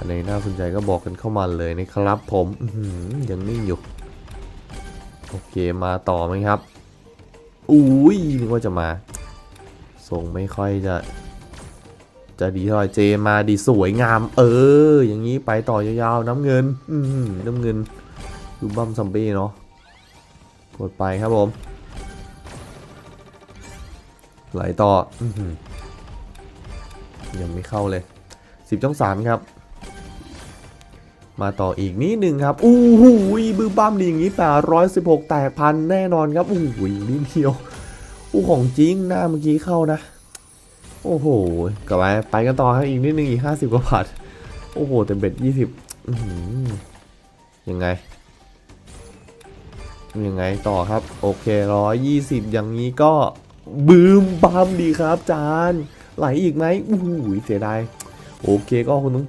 อันไหนน่าสนใจก็บอกกันเข้ามาเลยนะครับผมอืยังนิ่งอยู่ โอเคมาต่อไหมครับ อุ้ยนึกว่าจะมาส่งไม่ค่อยจะ จะดีเท่าไหร่เจมาดีสวยงาม เออ อย่างนี้ไปต่อยาวๆน้ำเงิน อืมน้ำเงินดูบัมซัมบี้เนาะกดไปครับผมไหลต่อออยังไม่เข้าเลยสิบช่องสามครับ มาต่ออีกนิดหนึ่งครับอู้หูยบื้อบ้ามดีอย่างนี้แปดร้อยสิบหกแตกพันแน่นอนครับอู้หูยนิดเดียวอู้ของจริงหน้าเมื่อกี้เข้านะ โอ้โหกลับไปไปกันต่อครับอีกนิดนึงอีกห้าสิบกว่าบาทโอ้โหแต่เบ็ดยี่สิบยังไงยังไงต่อครับ โอเคร้อยยี่สิบอย่างนี้ก็บืมบามดีครับจานไหลอีกไหมอู้หูยเสียดายโอเคก็คุณต้อง